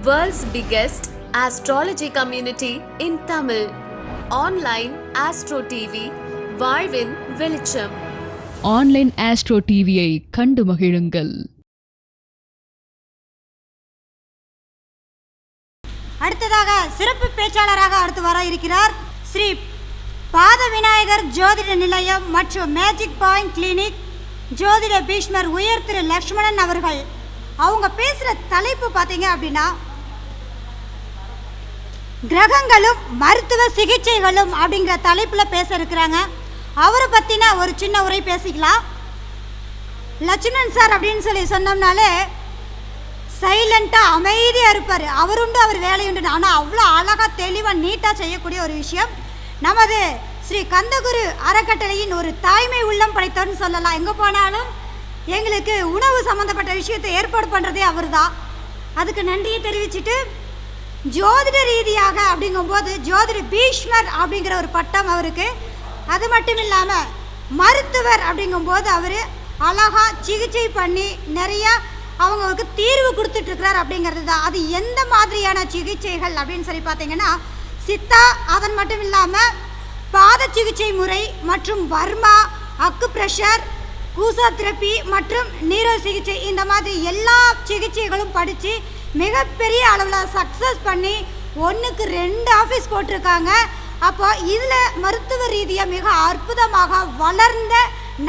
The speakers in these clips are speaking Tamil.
World's biggest astrology community in Tamil. Online Astro TV, வாழ்வின் வெளிச்சம் ஆன்லைன் ஆஸ்ட்ரோ டிவியை கண்டு மகிழுங்கள். அடுத்ததாக சிறப்பு பேச்சாளராக அடுத்து வர இருக்கிறார் ஸ்ரீ பாத விநாயகர் ஜோதிட நிலையம் மற்றும் மேஜிக் பாயிண்ட் கிளினிக் ஜோதிட பீஷ்மர் உயர் திரு லக்ஷ்மணன் அவர்கள். அவங்க பேசுகிற தலைப்பு பார்த்தீங்க அப்படின்னா கிரகங்களும் மருத்துவ சிகிச்சைகளும் அப்படிங்கிற தலைப்பில் பேச இருக்கிறாங்க. அவரை பற்றின ஒரு சின்ன உரை பேசிக்கலாம். லட்சுமணன் சார் அப்படின்னு சொல்லி சொன்னோம்னாலே சைலண்ட்டாக அமைதியாக இருப்பார். அவருண்டு அவர் வேலையுண்டு ஆனால் அவ்வளோ அழகாக தெளிவாக நீட்டாக செய்யக்கூடிய ஒரு விஷயம். நமது ஸ்ரீ கந்தகுரு அறக்கட்டளையின் ஒரு தாய்மை உள்ளம் படைத்தோர்னு சொல்லலாம். எங்கே போனாலும் எங்களுக்கு உணவு சம்மந்தப்பட்ட விஷயத்தை ஏற்பாடு பண்ணுறதே அவர் தான் அதுக்கு நன்றியை தெரிவிச்சுட்டு ஜோதிட ரீதியாக அப்படிங்கும்போது ஜோதிட பீஷ்மர் அப்படிங்கிற ஒரு பட்டம் அவருக்கு. அது மட்டும் இல்லாமல் மருத்துவர் அப்படிங்கும்போது அவர் அழகாக சிகிச்சை பண்ணி நிறையா அவங்களுக்கு தீர்வு கொடுத்துட்ருக்கிறார் அப்படிங்கிறது தான். அது எந்த மாதிரியான சிகிச்சைகள் அப்படின்னு சொல்லி பார்த்தீங்கன்னா சித்தா அதன் மட்டும் இல்லாமல் பாத சிகிச்சை முறை மற்றும் வர்மா அக்கு ப்ரெஷர் கூசா மற்றும் நீரோ சிகிச்சை இந்த மாதிரி எல்லா சிகிச்சைகளும் படித்து மிகப்பெரிய அளவில் சக்ஸஸ் பண்ணி ஒன்றுக்கு ரெண்டு ஆஃபீஸ் போட்டிருக்காங்க. அப்போ இதில் மருத்துவ ரீதியாக மிக அற்புதமாக வளர்ந்த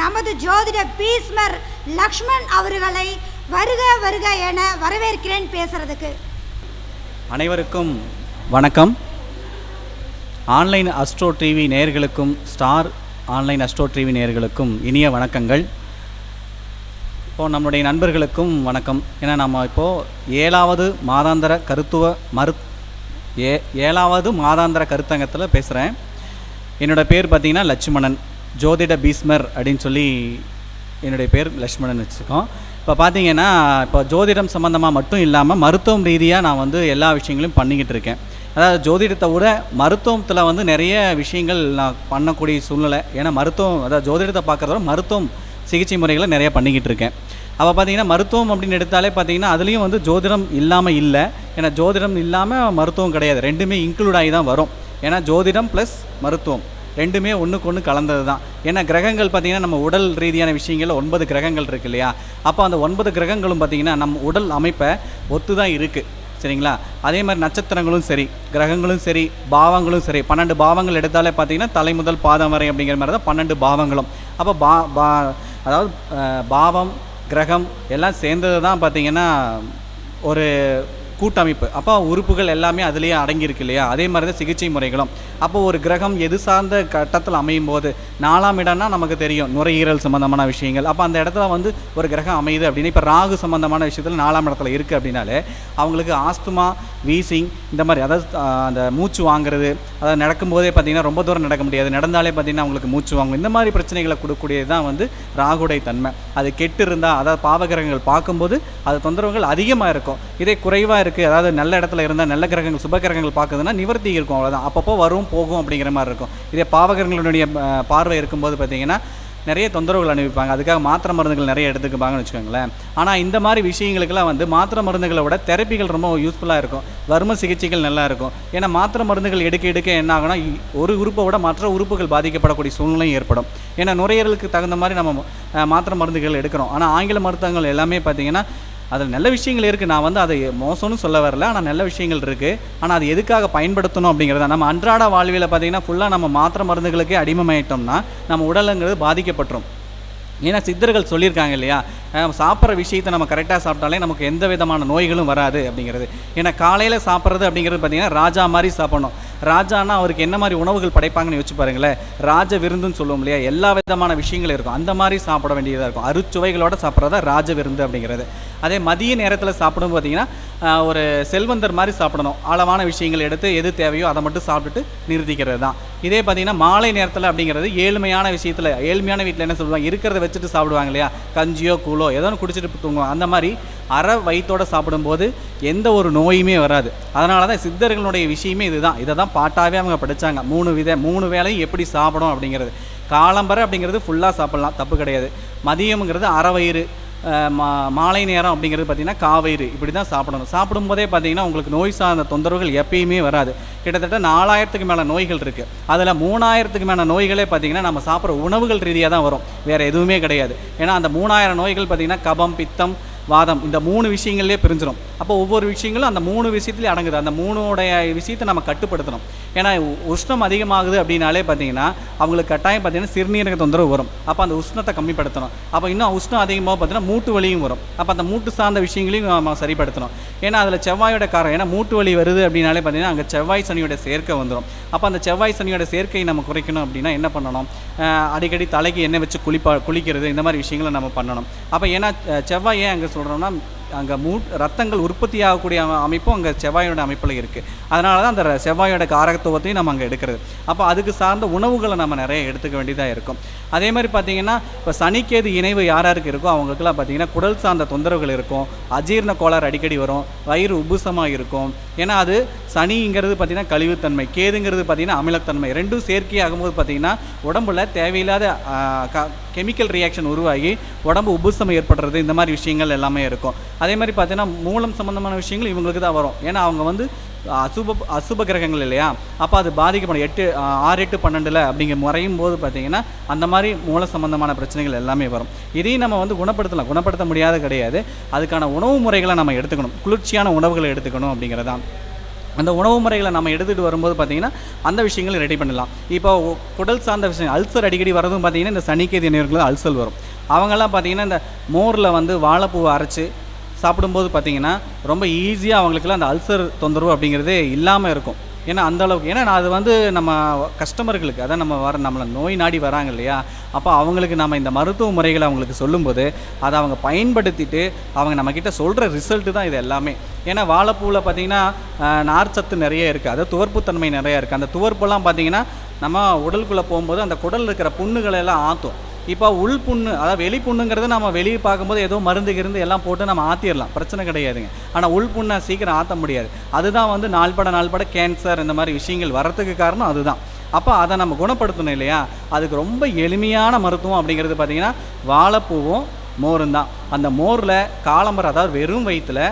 நமது ஜோதிட பீஸ்மர் லக்ஷ்மண் அவர்களை வருக வருக என வரவேற்கிறேன் பேசுறதுக்கு. அனைவருக்கும் வணக்கம். ஆன்லைன் அஸ்ட்ரோ டிவி நேயர்களுக்கும் ஸ்டார் ஆன்லைன் அஸ்ட்ரோ டிவி நேயர்களுக்கும் இனிய வணக்கங்கள். இப்போது நம்முடைய நண்பர்களுக்கும் வணக்கம். ஏன்னா நம்ம இப்போது ஏழாவது மாதாந்திர கருத்துவ மரு ஏ ஏழாவது மாதாந்திர கருத்தங்கத்தில் பேசுகிறேன் என்னோடய பேர் பார்த்திங்கன்னா லட்சுமணன். ஜோதிட பீஸ்மர் அப்படின்னு சொல்லி என்னுடைய பேர் லட்சுமணன் வச்சுருக்கோம். இப்போ பார்த்தீங்கன்னா இப்போ ஜோதிடம் சம்மந்தமாக மட்டும் இல்லாமல் மருத்துவம் ரீதியாக நான் வந்து எல்லா விஷயங்களையும் பண்ணிக்கிட்டு இருக்கேன். அதாவது ஜோதிடத்தை விட மருத்துவத்தில் வந்து நிறைய விஷயங்கள் நான் பண்ணக்கூடிய சூழ்நிலை. ஏன்னா மருத்துவம் அதாவது ஜோதிடத்தை பார்க்குறத விட மருத்துவம் சிகிச்சை முறைகளை நிறைய பண்ணிக்கிட்டு இருக்கேன். அப்போ பார்த்தீங்கன்னா மருத்துவம் அப்படின்னு எடுத்தாலே பார்த்தீங்கன்னா அதுலேயும் வந்து ஜோதிடம் இல்லாமல் இல்லை. ஏன்னா ஜோதிடம் இல்லாமல் மருத்துவம் கிடையாது. ரெண்டுமே இன்க்ளூட் ஆகி தான் வரும். ஏன்னா ஜோதிடம் ப்ளஸ் மருத்துவம் ரெண்டுமே ஒன்றுக்கு ஒன்று கலந்தது தான் ஏன்னா கிரகங்கள் பார்த்திங்கன்னா நம்ம உடல் ரீதியான விஷயங்களில் ஒன்பது கிரகங்கள் இருக்கு இல்லையா? அப்போ அந்த ஒன்பது கிரகங்களும் பார்த்திங்கன்னா நம்ம உடல் அமைப்பை ஒத்து தான் இருக்குது சரிங்களா? அதே மாதிரி நட்சத்திரங்களும் சரி கிரகங்களும் சரி பாவங்களும் சரி பன்னெண்டு பாவங்கள் எடுத்தாலே பார்த்தீங்கன்னா தலை முதல் பாதம் வரை அப்படிங்கிற மாதிரி தான் பன்னெண்டு பாவங்களும். அப்போ பா பா அதாவது பாவம் கிரகம் எல்லாம் சேர்ந்தது தான் பார்த்தீங்கன்னா ஒரு கூட்டமைப்பு. அப்போ உறுப்புகள் எல்லாமே அதுலேயே அடங்கியிருக்கு இல்லையா? அதே மாதிரி தான் சிகிச்சை முறைகளும். அப்போ ஒரு கிரகம் எது சார்ந்த கட்டத்தில் அமையும் போது நாலாம் இடம்னா நமக்கு தெரியும் நுரையீரல் சம்மந்தமான விஷயங்கள். அப்போ அந்த இடத்துல வந்து ஒரு கிரகம் அமையுது அப்படின்னு இப்போ ராகு சம்மந்தமான விஷயத்தில் நாலாம் இடத்துல இருக்குது அப்படின்னாலே அவங்களுக்கு ஆஸ்துமா வீசிங் இந்த மாதிரி அதாவது அந்த மூச்சு வாங்குறது அதாவது நடக்கும்போதே பார்த்தீங்கன்னா ரொம்ப தூரம் நடக்க முடியாது. நடந்தாலே பார்த்தீங்கன்னா அவங்களுக்கு மூச்சு வாங்கும். இந்த மாதிரி பிரச்சனைகளை கொடுக்கக்கூடியது தான் வந்து ராகுடை தன்மை. அது கெட்டு இருந்தால் அதாவது பாவகிரகங்கள் பார்க்கும்போது அது தொந்தரவுகள் அதிகமாக இருக்கும். இதே குறைவாக இருக்குது அதாவது நல்ல இடத்துல இருந்தால் நல்ல கிரகங்கள் சுப கிரகங்கள் பார்க்குதுன்னா நிவர்த்தி இருக்கும் அவ்வளோதான் அப்பப்போ வரும் போகும் அப்படிங்கிற மாதிரி இருக்கும். இதே பாவகிரகங்களுடைய பார்வை இருக்கும்போது பார்த்தீங்கன்னா நிறைய தொந்தரவுகள் அனுபவிப்பாங்க. அதுக்காக மாத்திரை மருந்துகள் நிறைய எடுத்துக்குப்பாங்கன்னு வச்சுக்கோங்களேன். ஆனால் இந்த மாதிரி விஷயங்களுக்கெல்லாம் வந்து மாத்திரை மருந்துகளை விட தெரப்பிகள் ரொம்ப யூஸ்ஃபுல்லாக இருக்கும். வர்ம சிகிச்சைகள் நல்லா இருக்கும். ஏன்னா மாத்திரை மருந்துகள் எடுக்க எடுக்க என்ன ஆகும்னா இ- ஒரு உறுப்பை விட மற்ற உறுப்புகள் பாதிக்கப்படக்கூடிய சூழ்நிலையும் ஏற்படும். ஏன்னா நுரையீரலுக்கு தகுந்த மாதிரி நம்ம மாத்திரை மருந்துகள் எடுக்கிறோம். ஆனால் ஆங்கில மருத்துவங்கள் எல்லாமே பார்த்தீங்கன்னா அதில் நல்ல விஷயங்கள் இருக்குது நான் வந்து அதை மோசம்னு சொல்ல வரல ஆனால் நல்ல விஷயங்கள் இருக்குது ஆனால் அது எதுக்காக பயன்படுத்தணும் அப்படிங்கிறத நம்ம அன்றாட வாழ்வியல் பார்த்தீங்கன்னா ஃபுல்லாக நம்ம மாத்திரை மருந்துகளுக்கே அடிமமாயிட்டோம்னா நம்ம உடலுங்கிறது பாதிக்கப்பட்டுரும். ஏன்னா சித்தர்கள் சொல்லியிருக்காங்க இல்லையா? சாப்பிட்ற விஷயத்தை நம்ம கரெக்டாக சாப்பிட்டாலே நமக்கு எந்த விதமான நோய்களும் வராது அப்படிங்கிறது. ஏன்னா காலையில் சாப்பிட்றது அப்படிங்கிறது பார்த்தீங்கன்னா ராஜா மாதிரி சாப்பிடணும். ராஜானா அவருக்கு என்ன மாதிரி உணவுகள் படைப்பாங்கன்னு யோசிச்சு பாருங்களேன். ராஜ விருந்துன்னு சொல்லுவோம் இல்லையா? எல்லா விதமான விஷயங்களும் இருக்கும். அந்த மாதிரி சாப்பிட வேண்டியதாக இருக்கும். அறுச்சுவைகளோட சாப்பிட்றதா ராஜ விருந்து அப்படிங்கிறது. அதே மதிய நேரத்தில் சாப்பிடும் பார்த்தீங்கன்னா ஒரு செல்வந்தர் மாதிரி சாப்பிடணும். ஆழமான விஷயங்கள் எடுத்து எது தேவையோ அதை மட்டும் சாப்பிட்டுட்டு நிறுத்திக்கிறது தான். இதே பார்த்தீங்கன்னா மாலை நேரத்தில் அப்படிங்கிறது ஏழ்மையான விஷயத்தில் ஏழ்மையான வீட்டில் என்ன சொல்லுவாங்க இருக்கிறத வச்சுட்டு சாப்பிடுவாங்க இல்லையா? கஞ்சியோ கூழோ ஏதோ ஒன்று குடிச்சிட்டு தூங்குவாங்க. அந்த மாதிரி அரை வயிற்றோடு சாப்பிடும்போது எந்த ஒரு நோயுமே வராது. அதனால தான் சித்தர்களுடைய விஷயமே இதுதான். இதை தான் பாட்டாகவே அவங்க படித்தாங்க மூணு வித மூணு வேளையும் எப்படி சாப்பிடும் அப்படிங்கிறது. காலம்பரை அப்படிங்கிறது ஃபுல்லாக சாப்பிட்லாம். தப்பு கிடையாது. மதியம்ங்கிறது அரை வயிறு மா மாலை நேரம் அப்படிங்கிறது பார்த்திங்கன்னா காவேரி. இப்படி தான் சாப்பிடணும். சாப்பிடும்போதே பார்த்திங்கன்னா உங்களுக்கு நோய் சார்ந்த தொந்தரவுகள் எப்பயுமே வராது. கிட்டத்தட்ட நாலாயிரத்துக்கு மேலே நோய்கள் இருக்குது அதில் மூணாயிரத்துக்கு மேலே நோய்களே பார்த்திங்கன்னா நம்ம சாப்பிட்ற உணவுகள் ரீதியாக தான் வரும். வேறு எதுவுமே கிடையாது. ஏன்னா அந்த மூணாயிரம் நோய்கள் பார்த்திங்கன்னா கபம் பித்தம் வாதம். இந்த மூணு விஷயங்கள்லேயே பிரிஞ்சிடும் அப்போ ஒவ்வொரு விஷயங்களும் அந்த மூணு விஷயத்துலேயே அடங்குது. அந்த மூணுடைய விஷயத்தை நம்ம கட்டுப்படுத்தணும். ஏன்னா உ- உஷ்ணம் அதிகமாகுது அப்படின்னாலே பார்த்தீங்கன்னா அவங்களுக்கு கட்டாயம் பார்த்தீங்கன்னா சிறுநீரக தொந்தரவு வரும். அப்போ அந்த உஷ்ணத்தை கம்மிப்படுத்தணும். அப்போ இன்னும் உஷ்ணம் அதிகமாக பார்த்தீங்கன்னா மூட்டு வலியும் வரும். அப்போ அந்த மூட்டு சார்ந்த விஷயங்களையும் நம்ம சரிப்படுத்தணும். ஏன்னா அதில் செவ்வாயோட காரம் ஏன்னா மூட்டு வலி வருது அப்படின்னாலே பார்த்தீங்கன்னா அங்கே செவ்வாய் சனியோட சேர்க்கை வந்துடும் அப்போ அந்த செவ்வாய் சனியோட சேர்க்கையை நம்ம குறைக்கணும் அப்படின்னா என்ன பண்ணணும்? அடிக்கடி தலைக்கு எண்ணெய் வச்சு குளிப்பா குளிக்கிறது இந்த மாதிரி விஷயங்களை நம்ம பண்ணணும். அப்போ ஏன்னா செவ்வாய் ஏன் அங்கே சொல்கிறோம்னா அங்கே மூ ரத்தங்கள் உற்பத்தி ஆகக்கூடிய அமைப்பும் அங்கே செவ்வாயோட அமைப்பில் இருக்குது அதனால தான் அந்த செவ்வாயோட காரகத்துவத்தையும் நம்ம அங்கே எடுக்கிறது. அப்போ அதுக்கு சார்ந்த உணவுகளை நம்ம நிறைய எடுத்துக்க வேண்டியதாக இருக்கும். அதே மாதிரி பார்த்தீங்கன்னா இப்போ சனிக்கேது இணைவு யார் யாருக்கு இருக்கோ அவங்களுக்குலாம் பார்த்தீங்கன்னா குடல் சார்ந்த தொந்தரவுகள் இருக்கும். அஜீரண கோளாறு அடிக்கடி வரும். வயிறு உபுசமாக இருக்கும். ஏன்னா அது சனிங்கிறது பார்த்தீங்கன்னா கழிவுத்தன்மை. கேதுங்கிறது பார்த்தீங்கன்னா அமிலத்தன்மை. ரெண்டும் சேர்க்கை ஆகும்போது பார்த்தீங்கன்னா உடம்புல தேவையில்லாத க கெமிக்கல் ரியாக்ஷன் உருவாகி உடம்பு உபுசம் ஏற்படுறது இந்த மாதிரி விஷயங்கள் எல்லாமே இருக்கும். அதே மாதிரி பார்த்தீங்கன்னா மூலம் சம்மந்தமான விஷயங்கள் இவங்களுக்கு தான் வரும். ஏன்னா அவங்க வந்து அசுப அசுப கிரகங்கள் இல்லையா? அப்போ அது பாதிக்கப்படும். எட்டு ஆறு எட்டு பன்னெண்டில் அப்படிங்க முறையும் போது பார்த்தீங்கன்னா அந்த மாதிரி மூல சம்பந்தமான பிரச்சனைகள் எல்லாமே வரும். இதையும் நம்ம வந்து குணப்படுத்தலாம். குணப்படுத்த முடியாத கிடையாது. அதுக்கான உணவு முறைகளை நம்ம எடுத்துக்கணும். குளிர்ச்சியான உணவுகளை எடுத்துக்கணும் அப்படிங்கிறதான் அந்த உணவு முறைகளை நம்ம எடுத்துகிட்டு வரும்போது பார்த்திங்கன்னா அந்த விஷயங்களை ரெடி பண்ணலாம். இப்போ குடல் சார்ந்த விஷயம் அல்சர் அடிக்கடி வரதும் பார்த்தீங்கன்னா இந்த சனிக்கேதி நேர்களுக்கு அல்சர் வரும். அவங்கெல்லாம் பார்த்தீங்கன்னா இந்த மோரில் வந்து வாழைப்பூவை அரைச்சி சாப்பிடும்போது பார்த்தீங்கன்னா ரொம்ப ஈஸியாக அவங்களுக்குலாம் அந்த அல்சர் தொந்தரவு அப்படிங்கிறதே இல்லாமல் இருக்கும். ஏன்னா அந்த அளவுக்கு. ஏன்னா நான் அது வந்து நம்ம கஸ்டமர்களுக்கு அதான் நம்ம வர நம்மளை நோய் நாடி வராங்க இல்லையா? அப்போ அவங்களுக்கு நம்ம இந்த மருத்துவ முறைகளை அவங்களுக்கு சொல்லும்போது அதை அவங்க பயன்படுத்திட்டு அவங்க நம்மக்கிட்ட சொல்கிற ரிசல்ட்டு தான் இது எல்லாமே. ஏன்னா வாழைப்பூவில் பார்த்தீங்கன்னா நார் நார்ச்சத்து நிறைய இருக்குது அதாவது துவர்ப்புத்தன்மை நிறையா இருக்குது அந்த துவர்ப்பெல்லாம் பார்த்தீங்கன்னா நம்ம உடலுக்குள்ளே போகும்போது அந்த குடல் இருக்கிற புண்ணுகளை எல்லாம் ஆற்றும் இப்போ உள் புண்ணு அதாவது வெளி புண்ணுங்கிறது நம்ம வெளியே பார்க்கும்போது ஏதோ மருந்து கிருந்து எல்லாம் போட்டு நம்ம ஆற்றிடலாம் பிரச்சனை கிடையாதுங்க. ஆனால் உள் புண்ணை சீக்கிரம் ஆற்ற முடியாது. அதுதான் வந்து நாள்பட நாள்பட கேன்சர் இந்த மாதிரி விஷயங்கள் வர்றதுக்கு காரணம் அதுதான். அப்போ அதை நம்ம குணப்படுத்தணும் இல்லையா? அதுக்கு ரொம்ப எளிமையான மருத்துவம் அப்படிங்கிறது பார்த்திங்கன்னா வாழைப்பூவும் மோரும் தான் அந்த மோரில் காலம்பரம் அதாவது வெறும் வயிற்றில்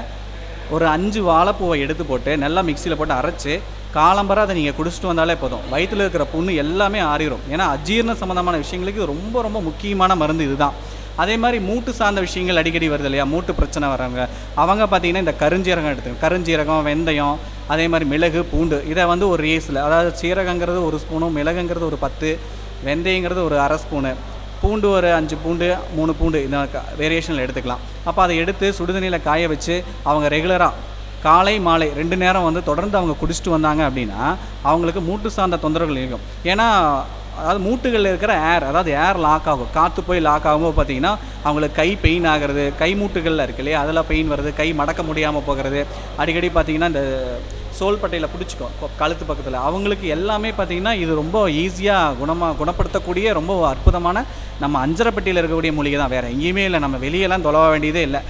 ஒரு அஞ்சு வாழைப்பூவை எடுத்து போட்டு நல்லா மிக்சியில் போட்டு அரைச்சி காலம்பரம் அதை நீங்கள் குடிச்சிட்டு வந்தாலே போதும். வயிற்றில் இருக்கிற புண்ணு எல்லாமே ஆறிடும் ஏன்னா அஜீரண சம்மந்தமான விஷயங்களுக்கு ரொம்ப ரொம்ப முக்கியமான மருந்து இதுதான். அதே மாதிரி மூட்டு சார்ந்த விஷயங்கள் அடிக்கடி வருது இல்லையா? மூட்டு பிரச்சனை வர்றவங்க. அவங்க பார்த்தீங்கன்னா இந்த கருஞ்சீரகம் எடுத்துக்கணும் கருஞ்சீரகம் வெந்தயம் அதே மாதிரி மிளகு பூண்டு. இதை வந்து ஒரு ரேஸில். அதாவது சீரகங்கிறது ஒரு ஸ்பூனும் மிளகுங்கிறது ஒரு பத்து வெந்தயங்கிறது ஒரு அரை ஸ்பூனு. பூண்டு ஒரு அஞ்சு பூண்டு மூணு பூண்டு இந்த வேரியேஷனில் எடுத்துக்கலாம். அப்போ அதை எடுத்து சுடுதண்ணியில் காய வச்சு அவங்க ரெகுலராக காலை மாலை ரெண்டு நேரம் வந்து தொடர்ந்து அவங்க குடிச்சிட்டு வந்தாங்க அப்படின்னா அவங்களுக்கு மூட்டு சார்ந்த தொந்தரவுகள் இருக்கும். ஏன்னா அதாவது மூட்டுகளில் இருக்கிற ஏர் அதாவது ஏர் லாக் ஆகும். காற்று போய் லாக் ஆகும்போது பார்த்தீங்கன்னா அவங்களுக்கு கை பெயின் ஆகிறது கை மூட்டுகளில் இருக்கு இல்லையா? அதில் பெயின் வருது கை மடக்க முடியாமல் போகிறது. அடிக்கடி பார்த்திங்கன்னா இந்த சோல்பட்டையில் பிடிச்சிக்கும் கழுத்து பக்கத்தில். அவங்களுக்கு எல்லாமே பார்த்தீங்கன்னா இது ரொம்ப ஈஸியாக குணமாக குணப்படுத்தக்கூடிய ரொம்ப அற்புதமான நம்ம அஞ்சரைப்பட்டியில் இருக்கக்கூடிய மூலிகை தான். வேறு எங்கேயுமே இல்லை. நம்ம வெளியெல்லாம் தொலவ வேண்டியதே இல்லை.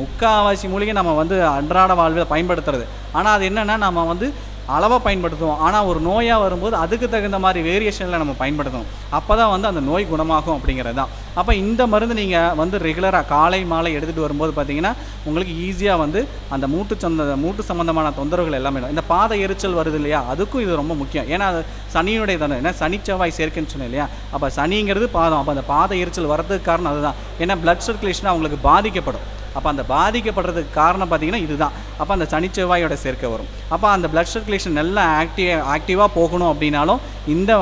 முக்கால்வாசி மூலிகை நம்ம வந்து அன்றாட வாழ்வில் பயன்படுத்துறது. ஆனால் அது என்னென்னா நம்ம வந்து அளவாக பயன்படுத்துவோம். ஆனால் ஒரு நோயாக வரும்போது அதுக்கு தகுந்த மாதிரி வேரியேஷனில் நம்ம பயன்படுத்தணும். அப்போ தான் வந்து அந்த நோய் குணமாகும் அப்படிங்கிறது தான். அப்போ இந்த மருந்து நீங்கள் வந்து ரெகுலராக காலை மாலை எடுத்துகிட்டு வரும்போது பார்த்தீங்கன்னா உங்களுக்கு ஈஸியாக வந்து அந்த மூட்டு சந்த மூட்டு சம்மந்தமான தொந்தரவுகள் எல்லாமே இருக்கும். இந்த பாத எரிச்சல் வருது இல்லையா? அதுக்கும் இது ரொம்ப முக்கியம். ஏன்னா அது சனியுடைய தானே? ஏன்னா சனி செவ்வாய் சேர்க்கைன்னு சொன்னேன் இல்லையா? அப்போ சனிங்கிறது பாதம். அப்போ அந்த பாத எரிச்சல் வர்றதுக்கு காரணம் அதுதான். ஏன்னா பிளட் சர்க்குலேஷனாக அவங்களுக்கு பாதிக்கப்படும். அப்போ அந்த பாதிக்கப்படுறதுக்கு காரணம் பார்த்தீங்கன்னா இதுதான். அப்போ அந்த சனிச்செவ்வாயோட சேர்க்கை வரும். அப்போ அந்த பிளட் சர்க்குலேஷன் நல்லா ஆக்டிவ் ஆக்டிவாக போகணும் அப்படின்னாலும் இந்த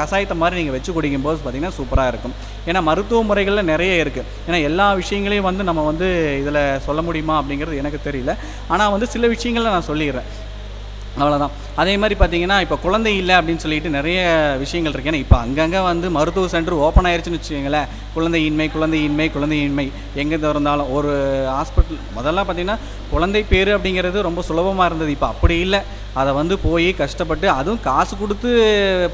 கஷாயத்தை மாதிரி நீங்கள் வச்சு குடிக்கும்போது பார்த்தீங்கன்னா சூப்பராக இருக்கும். ஏன்னா மருத்துவ முறைகளில் நிறைய இருக்குது ஏன்னா எல்லா விஷயங்களையும் வந்து நம்ம வந்து இதில் சொல்ல முடியுமா அப்படிங்கிறது எனக்கு தெரியல. ஆனால் வந்து சில விஷயங்களை நான் சொல்லிடுறேன். அவ்வளோதான் அதே மாதிரி பார்த்தீங்கன்னா இப்போ குழந்தை இல்லை அப்படின்னு சொல்லிட்டு நிறைய விஷயங்கள் இருக்கு. ஏன்னா இப்போ அங்கங்கே வந்து மருத்துவ சென்டர் ஓப்பன் ஆயிடுச்சுன்னு வச்சுக்கோங்களேன். குழந்தையின்மை குழந்தையின்மை குழந்தையின்மை. எங்கே இருந்தாலும் ஒரு ஹாஸ்பிட்டல் முதல்ல பார்த்தீங்கன்னா குழந்தை பேர் அப்படிங்கிறது ரொம்ப சுலபமாக இருந்தது. இப்போ அப்படி இல்லை. அதை வந்து போய் கஷ்டப்பட்டு அதுவும் காசு கொடுத்து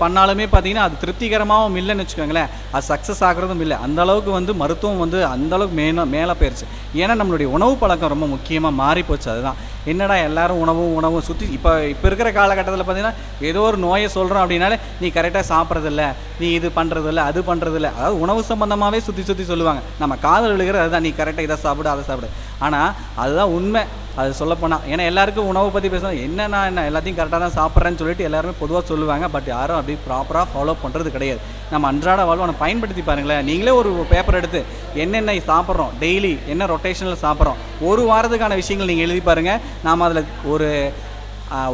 பண்ணாலுமே பார்த்தீங்கன்னா அது திருப்திகரமாகவும் இல்லைன்னு வச்சுக்கோங்களேன். அது சக்ஸஸ் ஆகிறதும் இல்லை. அந்த அளவுக்கு வந்து மருத்துவம் வந்து அந்த அளவுக்கு மேலே மேலே போயிடுச்சு ஏன்னா நம்மளுடைய உணவு பழக்கம் ரொம்ப முக்கியமாக மாறி போச்சு. அதுதான். என்னடா எல்லாரும் உணவும் உணவும் சுற்றி இப்போ இப்போ இருக்கிற காலகட்டத்தில் பார்த்தீங்கன்னா ஏதோ ஒரு நோயை சொல்கிறோம் அப்படின்னாலே நீ கரெக்டாக சாப்பிட்றதில்ல. நீ இது பண்ணுறதில்ல அது பண்ணுறதில்ல அதாவது உணவு சம்மந்தமாகவே சுற்றி சுற்றி சொல்லுவாங்க. நம்ம காதல் விழுகிற அதுதான். நீ கரெக்டாக இதை சாப்பிடு அதை சாப்பிடு. ஆனால் அதுதான் உண்மை. அது சொல்லப்போனால் ஏன்னா எல்லாருக்கும் உணவை பற்றி பேசுனா என்னென்ன என்ன எல்லாத்தையும் கரெக்டாக தான் சாப்பிட்றேன்னு சொல்லிட்டு எல்லாருமே பொதுவாக சொல்லுவாங்க பட் யாரும் அப்படி ப்ராப்பராக ஃபாலோ பண்ணுறது கிடையாது. நம்ம அன்றாட வாழ்வை நம்ம பயன்படுத்தி பாருங்களேன். நீங்களே ஒரு பேப்பர் எடுத்து என்னென்ன சாப்பிட்றோம்? டெய்லி என்ன ரொட்டேஷனில் சாப்பிட்றோம்? ஒரு வாரத்துக்கான விஷயங்கள் நீங்கள் எழுதி பாருங்கள் நாம் அதில் ஒரு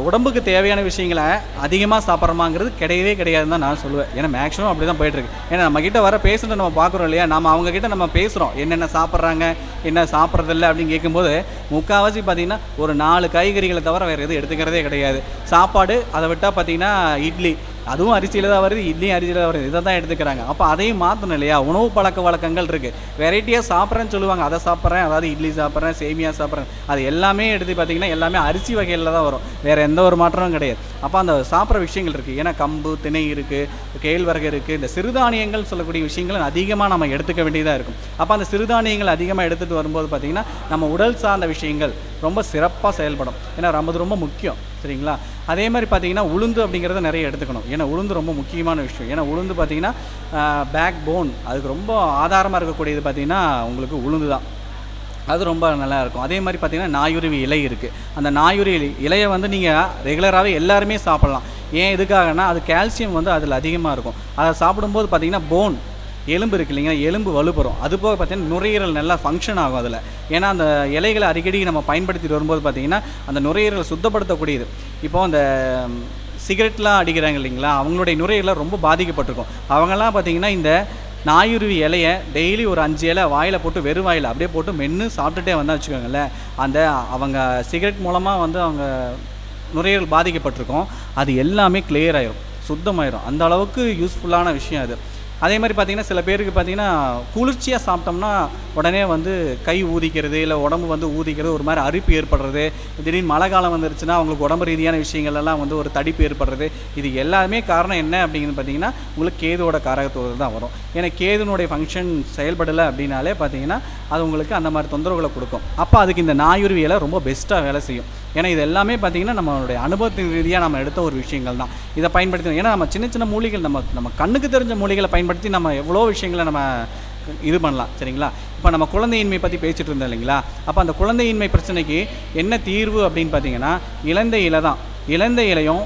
உடம்புக்கு தேவையான விஷயங்களை அதிகமாக சாப்பிட்றமாங்கிறது கிடையவே கிடையாதுன்னு தான் நான் சொல்லுவேன். ஏன்னா மேக்ஸிமம் அப்படி தான் போயிட்டுருக்கு. ஏன்னா நம்மக்கிட்ட வர பேஷண்ட்டை நம்ம பார்க்குறோம் இல்லையா? நம்ம அவங்கக்கிட்ட நம்ம பேசுகிறோம் என்னென்ன சாப்பிட்றாங்க? என்ன சாப்பிட்றதில்ல அப்படின்னு கேட்கும்போது முக்கால்வாசி பார்த்தீங்கன்னா ஒரு நாலு காய்கறிகளை தவிர வேறு எதுவும் எடுத்துக்கிறதே கிடையாது. சாப்பாடு அதை விட்டால் பார்த்தீங்கன்னா இட்லி. அதுவும் அரிசியில் தான் வருது இட்லியும் அரிசியில் தான் வருது. இதை தான் எடுத்துக்கிறாங்க. அப்போ அதையும் மாற்றணும் இல்லையா? உணவு பழக்க வழக்கங்கள் இருக்குது வெரைட்டியாக சாப்பிட்றேன்னு சொல்லுவாங்க. அதை சாப்பிட்றேன் அதாவது இட்லி சாப்பிட்றேன் சேமியா சாப்பிட்றேன். அது எல்லாமே எடுத்து பார்த்திங்கன்னா எல்லாமே அரிசி வகையில் தான் வரும். வேறு எந்த ஒரு மாற்றமும் கிடையாது. அப்போ அந்த சாப்பிட்ற விஷயங்கள் இருக்குது ஏன்னா கம்பு திணை இருக்குது கேழ்வரகு இருக்குது இந்த சிறுதானியங்கள் சொல்லக்கூடிய விஷயங்கள் அதிகமாக நம்ம எடுத்துக்க வேண்டியதாக இருக்கும். அப்போ அந்த சிறுதானியங்கள் அதிகமாக எடுத்துகிட்டு வரும்போது பார்த்திங்கன்னா நம்ம உடல் சார்ந்த விஷயங்கள் ரொம்ப சிறப்பாக செயல்படும். ஏன்னா ரொம்ப ரொம்ப முக்கியம் சரிங்களா? அதே மாதிரி பார்த்தீங்கன்னா உளுந்து அப்படிங்கிறத நிறைய எடுத்துக்கணும். ஏன்னா உளுந்து ரொம்ப முக்கியமான விஷயம். ஏன்னா உளுந்து பார்த்தீங்கன்னா பேக் போன் அதுக்கு ரொம்ப ஆதாரமாக இருக்கக்கூடியது பார்த்தீங்கன்னா உங்களுக்கு உளுந்து தான். அது ரொம்ப நல்லா இருக்கும். அதே மாதிரி பார்த்தீங்கன்னா நாயுருவி இலை இருக்குது அந்த நாயுருவி இலையை வந்து நீங்கள் ரெகுலராகவே எல்லாருமே சாப்பிட்லாம். ஏன் எதுக்காகனா அது கால்சியம் வந்து அதில் அதிகமாக இருக்கும். அதை சாப்பிடும்போது பார்த்திங்கன்னா போன் எலும்பு இருக்கு இல்லைங்களா? எலும்பு வலுப்பெறும். அது போக பார்த்தீங்கன்னா நுரையீரல் நல்லா ஃபங்க்ஷன் ஆகும் அதில். ஏன்னா அந்த இலைகளை அடிக்கடி நம்ம பயன்படுத்திட்டு வரும்போது பார்த்திங்கன்னா அந்த நுரையீரலை சுத்தப்படுத்தக்கூடியது. இப்போ அந்த சிகரெட்லாம் அடிக்கிறாங்க இல்லைங்களா? அவங்களுடைய நுரையீரலாம் ரொம்ப பாதிக்கப்பட்டிருக்கும். அவங்கெல்லாம் பார்த்தீங்கன்னா இந்த நாயுருவி இலையை டெய்லி ஒரு அஞ்சு இலை வாயில் போட்டு வெறும் வாயில் அப்படியே போட்டு மென்று சாப்பிட்டுட்டே வந்தால் வச்சுக்கோங்களேன் அந்த அவங்க சிகரெட் மூலமாக வந்து அவங்க நுரையீரல் பாதிக்கப்பட்டிருக்கும். அது எல்லாமே கிளியர் ஆயிரும். சுத்தமாயிரும். அந்த அளவுக்கு யூஸ்ஃபுல்லான விஷயம் அது. அதே மாதிரி பார்த்தீங்கன்னா சில பேருக்கு பார்த்தீங்கன்னா குளிர்ச்சியாக சாப்பிட்டோம்னா உடனே வந்து கை ஊதிக்கிறது இல்லை உடம்பு வந்து ஊதிக்கிறது ஒரு மாதிரி அரிப்பு ஏற்படுறது. திடீர்னு மழை காலம் வந்துருச்சுன்னா அவங்களுக்கு உடம்பு ரீதியான விஷயங்கள் எல்லாம் வந்து ஒரு தடிப்பு ஏற்படுறது. இது எல்லாமே காரணம் என்ன அப்படிங்கிறது பார்த்தீங்கன்னா உங்களுக்கு கேதுவோட காரகத்தோடு தான் வரும். ஏன்னா கேதுனுடைய ஃபங்க்ஷன் செயல்படலை அப்படின்னாலே பார்த்தீங்கன்னா அது உங்களுக்கு அந்த மாதிரி தொந்தரவுகளை கொடுக்கும். அப்போ அதுக்கு இந்த நாயுருவியலை ரொம்ப பெஸ்ட்டாக வேலை செய்யும். ஏன்னா இது எல்லாமே பார்த்தீங்கன்னா நம்மளுடைய அனுபவத்தின் ரீதியாக நம்ம எடுத்த ஒரு விஷயங்கள் தான். இதை பயன்படுத்தி ஏன்னா நம்ம சின்ன சின்ன மூலிகள் நம்ம நம்ம கண்ணுக்கு தெரிஞ்ச மூலிகளை பயன்படுத்தி நம்ம எவ்வளோ விஷயங்களை நம்ம இது பண்ணலாம் சரிங்களா? இப்போ நம்ம குழந்தையின்மை பற்றி பேசிட்டு இருந்தோம் இல்லைங்களா? அப்போ அந்த குழந்தையின்மை பிரச்சனைக்கு என்ன தீர்வு அப்படின்னு பார்த்தீங்கன்னா இலந்தை இலை தான். இலந்தை இலையும்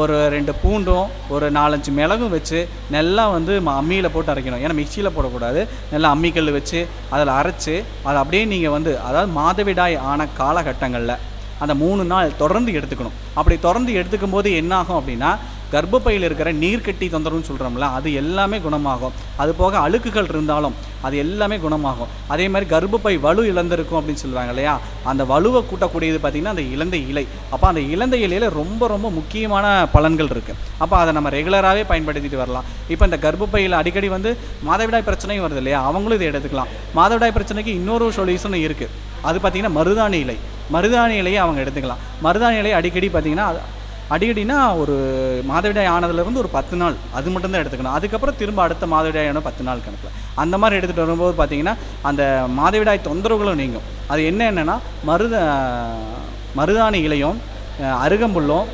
ஒரு ரெண்டு பூண்டும் ஒரு நாலஞ்சு மிளகும் வச்சு நல்லா வந்து அம்மியில் போட்டு அரைக்கணும். ஏன்னா மிக்சியில் போடக்கூடாது. நல்லா அம்மிக்கல் வச்சு அதில் அரைச்சி அதை அப்படியே நீங்கள் வந்து அதாவது மாதவிடாய் ஆன காலகட்டங்களில் அந்த மூணு நாள் தொடர்ந்து எடுத்துக்கணும். அப்படி தொடர்ந்து எடுத்துக்கும் போது என்னாகும் அப்படின்னா கர்ப்பப்பையில் இருக்கிற நீர்க்கட்டி தொந்தரவுன்னு சொல்கிறோம்ல அது எல்லாமே குணமாகும். அது போக அழுக்குகள் இருந்தாலும் அது எல்லாமே குணமாகும். அதே மாதிரி கர்ப்பப்பை வலு இழந்திருக்கும் அப்படின்னு சொல்லுவாங்க இல்லையா? அந்த வலுவை கூட்டக்கூடியது பார்த்திங்கன்னா அந்த இலந்தை இலை. அப்போ அந்த இலந்தை இலையில் ரொம்ப ரொம்ப முக்கியமான பலன்கள் இருக்குது அப்போ அதை நம்ம ரெகுலராகவே பயன்படுத்திட்டு வரலாம். இப்போ இந்த கர்ப்பப்பையில் அடிக்கடி வந்து மாதவிடாய் பிரச்சனையும் வருது இல்லையா? அவங்களும் இதை எடுத்துக்கலாம். மாதவிடாய் பிரச்சனைக்கு இன்னொரு சொல்யூஷனும் இருக்குது அது பார்த்திங்கன்னா மருதாணி இலை. மருதாணி இலையை அவங்க எடுத்துக்கலாம். மருதாணி இலையை அடிக்கடி பார்த்திங்கன்னா அடிக்கடினா ஒரு மாதவிடாய் ஆனதுலேருந்து ஒரு பத்து நாள் அது மட்டும்தான் எடுத்துக்கணும். அதுக்கப்புறம் திரும்ப அடுத்த மாதவிடாய் பத்து நாள் கணக்கில். அந்த மாதிரி எடுத்துகிட்டு வரும்போது பார்த்தீங்கன்னா அந்த மாதவிடாய் தொந்தரவுகளும் நீங்கும். அது என்ன என்னென்னா மருத மருதாணி இலையும் அருகம்புல்லும்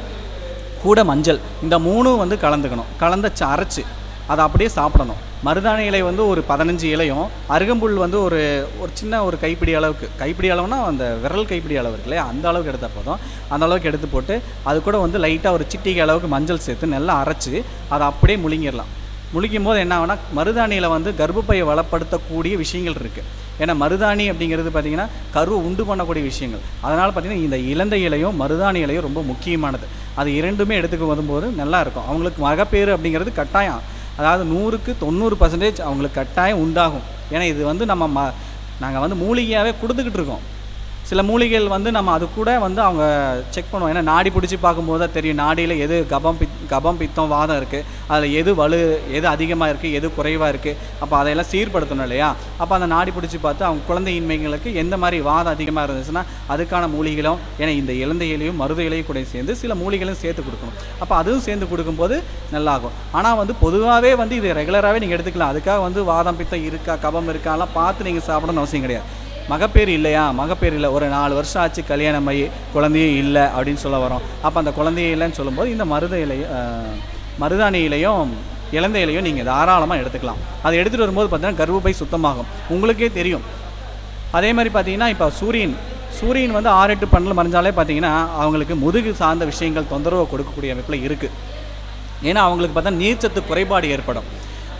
கூட மஞ்சள் இந்த மூணும் வந்து கலந்துக்கணும். கலந்த அரைச்சி அதை அப்படியே சாப்பிடணும். மருதாணி இலை வந்து ஒரு பதினஞ்சு இலையும் அருகம்புல் வந்து ஒரு ஒரு சின்ன ஒரு கைப்பிடி அளவுக்கு கைப்பிடி அளவுனா அந்த விரல் கைப்பிடி அளவு இருக்கு இல்லையா? அந்த அளவுக்கு எடுத்தால் போதும். அந்த அளவுக்கு எடுத்து போட்டு அது கூட வந்து லைட்டாக ஒரு சிட்டிகை அளவுக்கு மஞ்சள் சேர்த்து நல்லா அரைச்சி அதை அப்படியே முழுங்கிடலாம். முழிக்கும் போது என்ன ஆகுனா மருதாணியில் வந்து கர்ப்பப்பையை வளப்படுத்தக்கூடிய விஷயங்கள் இருக்குது ஏன்னா மருதாணி அப்படிங்கிறது பார்த்திங்கன்னா கரு உண்டு பண்ணக்கூடிய விஷயங்கள். அதனால் பார்த்திங்கன்னா இந்த இலந்தை இலையும் மருதாணி இலையும் ரொம்ப முக்கியமானது. அது இரண்டுமே எடுத்துக்க வரும்போது நல்லாயிருக்கும் அவங்களுக்கு மகப்பேறு அப்படிங்கிறது கட்டாயம். அதாவது நூறுக்கு தொண்ணூறு பர்சன்டேஜ் அவங்களுக்கு கட்டாயம் உண்டாகும். ஏன்னா இது வந்து நம்ம ம நாங்கள் வந்து மூலிகையாகவே கொடுத்துக்கிட்டு இருக்கோம். சில மூலிகைகள் வந்து நம்ம அது கூட வந்து அவங்க செக் பண்ணுவோம். ஏன்னா நாடி பிடிச்சி பார்க்கும்போது தான் தெரியும். நாடியில் எது கபம் பித் கபம் பித்தம் வாதம் இருக்குது அதில் எது வலு எது அதிகமாக இருக்குது எது குறைவாக இருக்குது அப்போ அதையெல்லாம் சீர்படுத்தணும் இல்லையா? அப்போ அந்த நாடி பிடிச்சி பார்த்து அவங்க குழந்தையின்மைகளுக்கு எந்த மாதிரி வாதம் அதிகமாக இருந்துச்சுன்னா அதுக்கான மூலிகளும் ஏன்னா இந்த இலந்த இலையும் மருத இலையும் கூட சேர்ந்து சில மூலிகளும் சேர்த்து கொடுக்கணும். அப்போ அதுவும் சேர்ந்து கொடுக்கும்போது நல்லாகும். ஆனால் வந்து பொதுவாகவே வந்து இது ரெகுலராகவே நீங்கள் எடுத்துக்கலாம். அதுக்காக வந்து வாதம் பித்தம் இருக்கா கபம் இருக்காலாம் பார்த்து நீங்கள் சாப்பிடணும்னு அவசியம் கிடையாது. மகப்பேறு இல்லையா? மகப்பேறு இல்லை. ஒரு நாலு வருஷம் ஆச்சு கல்யாணம் ஆகி குழந்தையே இல்லை அப்படின்னு சொல்ல வரோம். அப்போ அந்த குழந்தையே இல்லைன்னு சொல்லும்போது இந்த மருத இலையும் மருதாணி இலையும் இளந்த இலையும் நீங்கள் தாராளமாக எடுத்துக்கலாம். அதை எடுத்துகிட்டு வரும்போது பார்த்தீங்கன்னா கர்ப்பப்பை சுத்தமாகும். உங்களுக்கே தெரியும். அதே மாதிரி பார்த்தீங்கன்னா இப்போ சூரியன் சூரியன் வந்து ஆறு எட்டு பன்னெண்டு மறைஞ்சாலே பார்த்தீங்கன்னா அவங்களுக்கு முதுகு சார்ந்த விஷயங்கள் தொந்தரவு கொடுக்கக்கூடிய அமைப்பில் இருக்குது ஏன்னா அவங்களுக்கு பார்த்தா நீர்ச்சத்து குறைபாடு ஏற்படும்.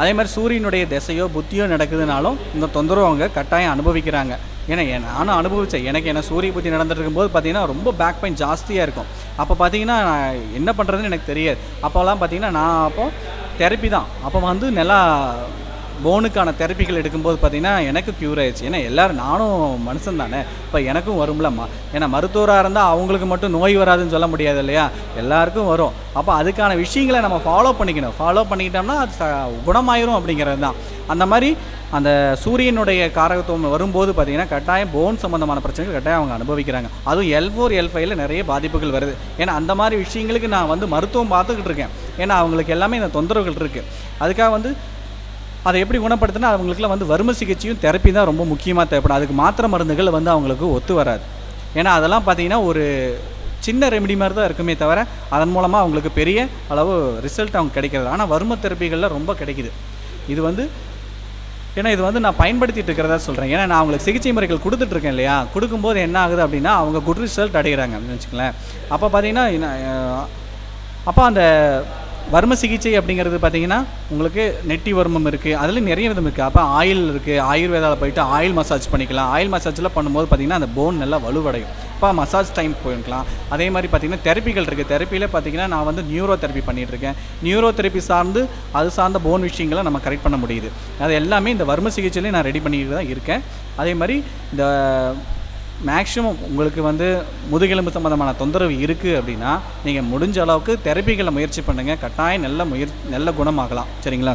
அதே மாதிரி சூரியனுடைய திசையோ புத்தியோ நடக்குதுனாலும் இந்த தொந்தரவு அவங்க கட்டாயம் அனுபவிக்கிறாங்க. ஏன்னா நானும் அனுபவித்தேன் எனக்கு என்ன சூரிய புத்தி நடந்துட்டு இருக்கும்போது பார்த்தீங்கன்னா ரொம்ப பேக் பெயின் ஜாஸ்தியாக இருக்கும். அப்போ பார்த்தீங்கன்னா நான் என்ன பண்ணுறதுன்னு எனக்கு தெரியாது. அப்போல்லாம் பார்த்தீங்கன்னா நான் அப்போ தெரப்பி தான். அப்போ வந்து நல்லா போனுக்கான தெரப்பிகள் எடுக்கும்போது பார்த்தீங்கன்னா எனக்கு க்யூர் ஆயிடுச்சு. ஏன்னா எல்லோரும் நானும் மனுஷன் தானே. இப்போ எனக்கும் வரும்லம்மா ஏன்னா மருத்துவராக இருந்தால் அவங்களுக்கு மட்டும் நோய் வராதுன்னு சொல்ல முடியாது இல்லையா? எல்லாருக்கும் வரும். அப்போ அதுக்கான விஷயங்களை நம்ம ஃபாலோ பண்ணிக்கணும். ஃபாலோ பண்ணிக்கிட்டோம்னா அது குணமாயிரும் அப்படிங்கிறது தான். அந்த மாதிரி அந்த சூரியனுடைய காரகத்துவம் வரும்போது பார்த்தீங்கன்னா கட்டாயம் போன் சம்மந்தமான பிரச்சனைகள் கட்டாயம் அவங்க அனுபவிக்கிறாங்க. அதுவும் எல் ஃபோர் எல் ஃபைவ்ல நிறைய பாதிப்புகள் வருது. ஏன்னா அந்த மாதிரி விஷயங்களுக்கு நான் வந்து மருத்துவம் பார்த்துக்கிட்டு இருக்கேன். ஏன்னா அவங்களுக்கு எல்லாமே இந்த தொந்தரவுகள் இருக்குது அதுக்காக வந்து அதை எப்படி குணப்படுத்தினா அவங்களுக்குலாம் வந்து வறுமை சிகிச்சையும் தெரப்பி தான் ரொம்ப முக்கியமாக தேவைப்படும். அதுக்கு மாத்திரை மருந்துகள் வந்து அவங்களுக்கு ஒத்து வராது. ஏன்னா அதெல்லாம் பார்த்தீங்கன்னா ஒரு சின்ன ரெமெடி மாதிரி தான் இருக்குமே தவிர அதன் மூலமாக அவங்களுக்கு பெரிய அளவு ரிசல்ட் அவங்க கிடைக்கிறது ஆனால் வறுமை தெரப்பிகளில் ரொம்ப கிடைக்குது. இது வந்து ஏன்னா இது வந்து நான் பயன்படுத்திட்டு இருக்கிறதா சொல்கிறேன் ஏன்னா நான் அவங்களுக்கு சிகிச்சை முறைகள் கொடுத்துட்ருக்கேன் இல்லையா? கொடுக்கும்போது என்ன ஆகுது அப்படின்னா அவங்க குட் ரிசல்ட் அடைகிறாங்க அப்படின்னு வச்சுக்கலேன் அப்போ பார்த்தீங்கன்னா என்ன, அப்போ அந்த வர்ம சிகிச்சை அப்படிங்கிறது பார்த்தீங்கன்னா உங்களுக்கு நெட்டி வர்மம் இருக்குது அதில் நிறைய விதம் இருக்குது அப்போ ஆயில் இருக்குது ஆயுர்வேதாவில் போயிட்டு ஆயில் மசாஜ் பண்ணிக்கலாம். ஆயில் மசாஜில் பண்ணும்போது பார்த்தீங்கன்னா அந்த போன் நல்லா வலுவடையும். அப்போ மசாஜ் டைம் போயிருக்கலாம். அதே மாதிரி பார்த்தீங்கன்னா தெரப்பிகள் இருக்குது தெரப்பியில் பார்த்தீங்கன்னா நான் வந்து நியூரோ தெரப்பி பண்ணிகிட்ருக்கேன் நியூரோ தெரப்பி சார்ந்து அது சார்ந்த போன் விஷயங்களை நம்ம கரெக்ட் பண்ண முடியுது. அது எல்லாமே இந்த வர்ம சிகிச்சையிலே நான் ரெடி பண்ணிக்கிட்டு தான் இருக்கேன். அதே மாதிரி இந்த மேக்ஸிமம் உங்களுக்கு வந்து முதுகெலும்பு சம்மந்தமான தொந்தரவு இருக்குது அப்படின்னா நீங்கள் முடிஞ்ச அளவுக்கு தெரப்பிகளை முயற்சி பண்ணுங்கள் கட்டாயம் நல்ல முயற் நல்ல குணமாகலாம். சரிங்களா?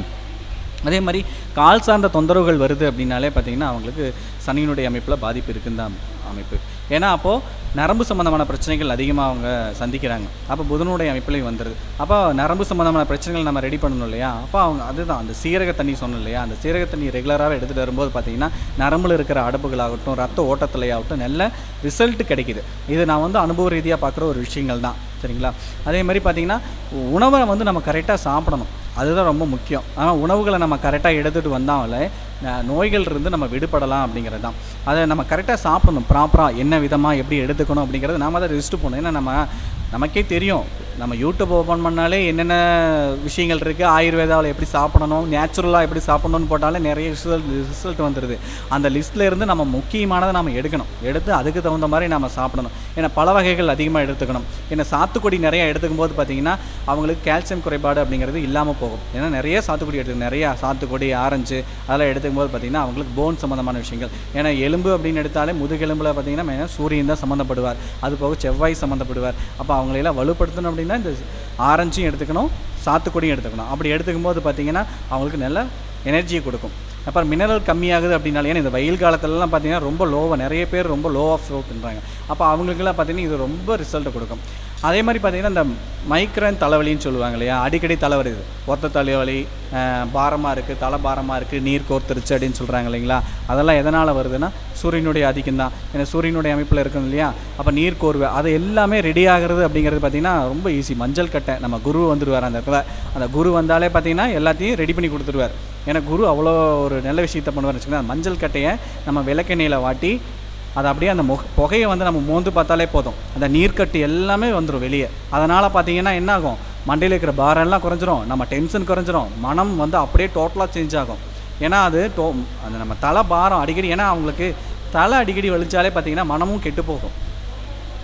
அதே மாதிரி கால் சார்ந்த தொந்தரவுகள் வருது அப்படின்னாலே பார்த்தீங்கன்னா அவங்களுக்கு சனியினுடைய அமைப்பில் பாதிப்பு இருக்குன்னு தான் அமைப்பு. ஏன்னா அப்போது நரம்பு சம்மந்தமான பிரச்சனைகள் அதிகமாக அவங்க சந்திக்கிறாங்க. அப்போ புதனுடைய அமைப்புலையும் வந்துடுது அப்போ நரம்பு சம்மந்தமான பிரச்சனைகள் நம்ம ரெடி பண்ணணும் இல்லையா? அப்போ அவங்க அதுதான் அந்த சீரக தண்ணி சொன்னோம் இல்லையா? அந்த சீரக தண்ணி ரெகுலராக எடுத்துகிட்டு வரும்போது பார்த்தீங்கன்னா நரம்பில் இருக்கிற அடப்புகளாகட்டும் ரத்த ஓட்டத்திலையாகட்டும் நல்ல ரிசல்ட் கிடைக்குது. இது நான் வந்து அனுபவ ரீதியாக பார்க்குற ஒரு விஷயங்கள் தான். சரிங்களா? அதே மாதிரி பார்த்தீங்கன்னா உணவை வந்து நம்ம கரெக்டாக சாப்பிடணும். அதுதான் ரொம்ப முக்கியம். ஆனால் உணவுகளை நம்ம கரெக்டாக எடுத்துகிட்டு வந்தாலே ந- நோய்கள் இருந்து நம்ம விடுபடலாம் அப்படிங்கிறது தான். அதை நம்ம கரெக்டாக சாப்பிடணும் ப்ராப்பராக என்ன விதமாக எப்படி எடுத்துக்கணும் அப்படிங்கிறது நாம் தான் ரிஸ்ட்டு போகணும் ஏன்னா நம்ம நமக்கே தெரியும். நம்ம யூடியூப் ஓப்பன் பண்ணாலே என்னென்ன விஷயங்கள் இருக்குது ஆயுர்வேதாவில் எப்படி சாப்பிடணும் நேச்சுரலாக எப்படி சாப்பிடணும்னு போட்டாலே நிறைய ரிசல்ட் ரிசல்ட் வந்துடுது அந்த லிஸ்ட்டில் இருந்து நம்ம முக்கியமானதை நம்ம எடுக்கணும். எடுத்து அதுக்கு தகுந்த மாதிரி நம்ம சாப்பிடணும். ஏன்னா பல வகைகள் அதிகமாக எடுத்துக்கணும். ஏன்னா சாத்துக்குடி நிறையா எடுத்துக்கும் போது பார்த்தீங்கன்னா அவங்களுக்கு கால்சியம் குறைபாடு அப்படிங்கிறது இல்லாமல் போகும். ஏன்னா நிறைய சாத்துக்குடி எடுத்துக்கணும் நிறையா சாத்துக்குடி ஆரஞ்சு அதெல்லாம் எடுத்துக்கும் போது பார்த்தீங்கன்னா அவங்களுக்கு போன் சம்மந்தமான விஷயங்கள். ஏன்னா எலும்பு அப்படின்னு எடுத்தாலே முதுகெலும்பில் பார்த்தீங்கன்னா சூரியன் தான் சம்மந்தப்படுவார் அது போக செவ்வாய் சம்மந்தப்படுவார் அப்போ அவங்களெல்லாம் வலுப்படுத்தணும் அப்படின்னு இந்த ஆரஞ்சும் எடுத்துக்கணும் சாத்துக்குடியும் எடுத்துக்கணும். அப்படி எடுத்துக்கும் போது பார்த்தீங்கன்னா அவங்களுக்கு நல்ல எனர்ஜியை கொடுக்கும். அப்புறம் மினரல் கம்மியாகுது அப்படின்னால ஏன்னா இந்த வெயில் காலத்துலலாம் பார்த்தீங்கன்னா ரொம்ப லோவாக நிறைய பேர் ரொம்ப லோ ஆஃப் ஃப்ளோ பண்ணுறாங்க அப்போ அவங்களுக்குலாம் பார்த்தீங்கன்னா இது ரொம்ப ரிசல்ட் கொடுக்கும். அதே மாதிரி பார்த்தீங்கன்னா இந்த மைக்ரன் தலைவலின்னு சொல்லுவாங்க இல்லையா? அடிக்கடி தலைவலி இது. ஒத்த தலைவலி பாரமாக இருக்குது தலை பாரமாக இருக்குது நீர் கோர்த்துருச்சு அப்படின்னு சொல்கிறாங்க இல்லைங்களா? அதெல்லாம் எதனால் வருதுன்னா சூரியனுடைய ஆதிக்கம் தான். ஏன்னா சூரியனுடைய அமைப்பில் இருக்கும் இல்லையா? அப்போ நீர் கோர்வை அது எல்லாமே ரெடி ஆகிறது அப்படிங்கிறது பார்த்திங்கன்னா ரொம்ப ஈஸி மஞ்சள் கட்டை. நம்ம குரு வந்துடுவார் அந்த இடத்துல. அந்த குரு வந்தாலே பார்த்தீங்கன்னா எல்லாத்தையும் ரெடி பண்ணி கொடுத்துருவார். ஏன்னா குரு அவ்வளோ ஒரு நல்ல விஷயத்தை பண்ணுவார்னு வச்சுக்கோங்களேன். மஞ்சள் கட்டையை நம்ம விளக்கெண்ணெயில் வாட்டி அது அப்படியே அந்த முக புகையை வந்து நம்ம மோந்து பார்த்தாலே போதும். அந்த நீர்க்கட்டு எல்லாமே வந்துடும் வெளியே. அதனால் பார்த்தீங்கன்னா என்ன ஆகும்? மண்டையில் இருக்கிற பாரம்லாம் குறைஞ்சிரும். நம்ம டென்ஷன் குறைஞ்சிரும். மனம் வந்து அப்படியே டோட்டலாக சேஞ்ச் ஆகும். ஏன்னா அது டோ அந்த நம்ம தலை பாரம் அடிக்கடி ஏன்னா அவங்களுக்கு தலை அடிக்கடி வலிச்சாலே பார்த்தீங்கன்னா மனமும் கெட்டு போகும்.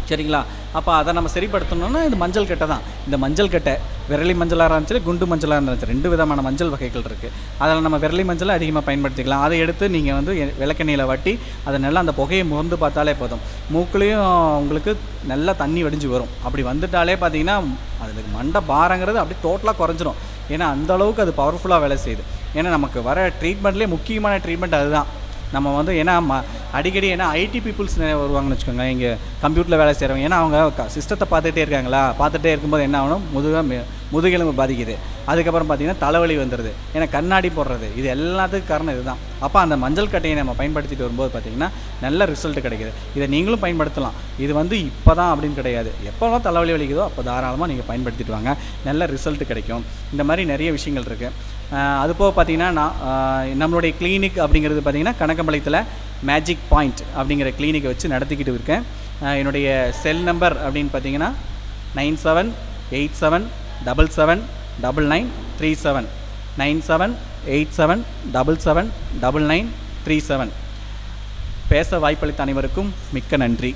சரிங்களா? அப்போ அதை நம்ம சரிப்படுத்தணும்னா இது மஞ்சள் கட்டை தான். இந்த மஞ்சள் கட்டை விரலி மஞ்சளாக இருந்துச்சு குண்டு மஞ்சளாக இருந்துச்சு. ரெண்டு விதமான மஞ்சள் வகைகள் இருக்குது அதில் நம்ம விரலி மஞ்சளை அதிகமாக பயன்படுத்திக்கலாம். அதை எடுத்து நீங்கள் வந்து விளக்கெண்ணியில் வட்டி அதை நல்லா அந்த புகையை முகந்து பார்த்தாலே போதும். மூக்குலேயும் உங்களுக்கு நல்லா தண்ணி வடிஞ்சு வரும். அப்படி வந்துட்டாலே பார்த்தீங்கன்னா அதில் மண்டை பாரங்கிறது அப்படியே டோட்டலாக குறைஞ்சிரும். ஏன்னா அந்த அளவுக்கு அது பவர்ஃபுல்லாக வேலை செய்யுது. ஏன்னா நமக்கு வர ட்ரீட்மெண்ட்லேயே முக்கியமான ட்ரீட்மெண்ட் அதுதான். நம்ம வந்து ஏன்னா ம அடிக்கடி ஏன்னா ஐடி பீப்புள்ஸ் நிறைய வருவாங்கன்னு வச்சுக்கோங்க இங்கே கம்ப்யூட்டரில் வேலை செய்கிறவங்க ஏன்னா அவங்க சிஸ்டத்தை பார்த்துட்டே இருக்காங்களா? பார்த்துட்டே இருக்கும்போது என்ன ஆகணும்? முதுக முதுகெலும்பு பாதிக்குது. அதுக்கப்புறம் பார்த்தீங்கன்னா தலைவலி வந்துடுது ஏன்னா கண்ணாடி போடுறது. இது எல்லாத்துக்கும் காரணம் இதுதான். அப்போ அந்த மஞ்சள் கட்டையை நம்ம பயன்படுத்திட்டு வரும்போது பார்த்தீங்கன்னா நல்ல ரிசல்ட் கிடைக்குது. இதை நீங்களும் பயன்படுத்தலாம். இது வந்து இப்போ தான் அப்படின்னு கிடையாது. எப்போல்லாம் தலைவலி வலிக்குதோ அப்போ தாராளமாக நீங்கள் பயன்படுத்திட்டு வாங்க. நல்ல ரிசல்ட் கிடைக்கும். இந்த மாதிரி நிறைய விஷயங்கள் இருக்குது அதுபோக பார்த்திங்கன்னா பார்த்தீங்கன்னா நான் நம்மளுடைய கிளினிக் அப்படிங்கிறது பார்த்தீங்கன்னா கணக்கம்பாளையத்தில் மேஜிக் பாயிண்ட் அப்படிங்கிற கிளினிக்கை வச்சு நடத்திக்கிட்டு இருக்கேன். என்னுடைய செல் நம்பர் அப்படின்னு பார்த்தீங்கன்னா nine seven eight seven double seven double nine three seven nine seven eight seven double seven double nine three seven பேச வாய்ப்பளித்த அனைவருக்கும் மிக்க நன்றி.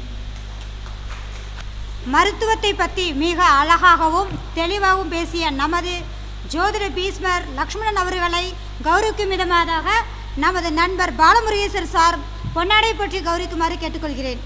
மருத்துவத்தை பற்றி மிக அழகாகவும் தெளிவாகவும் பேசிய நமது ஜோதிட பீஸ்மர் லக்ஷ்மணன் அவர்களை கௌரவிக்கும் விதமாக நமது நண்பர் பாலமுருகேசர் சார் பொன்னாடை பற்றி கௌரவிக்குமாறு கேட்டுக்கொள்கிறேன்.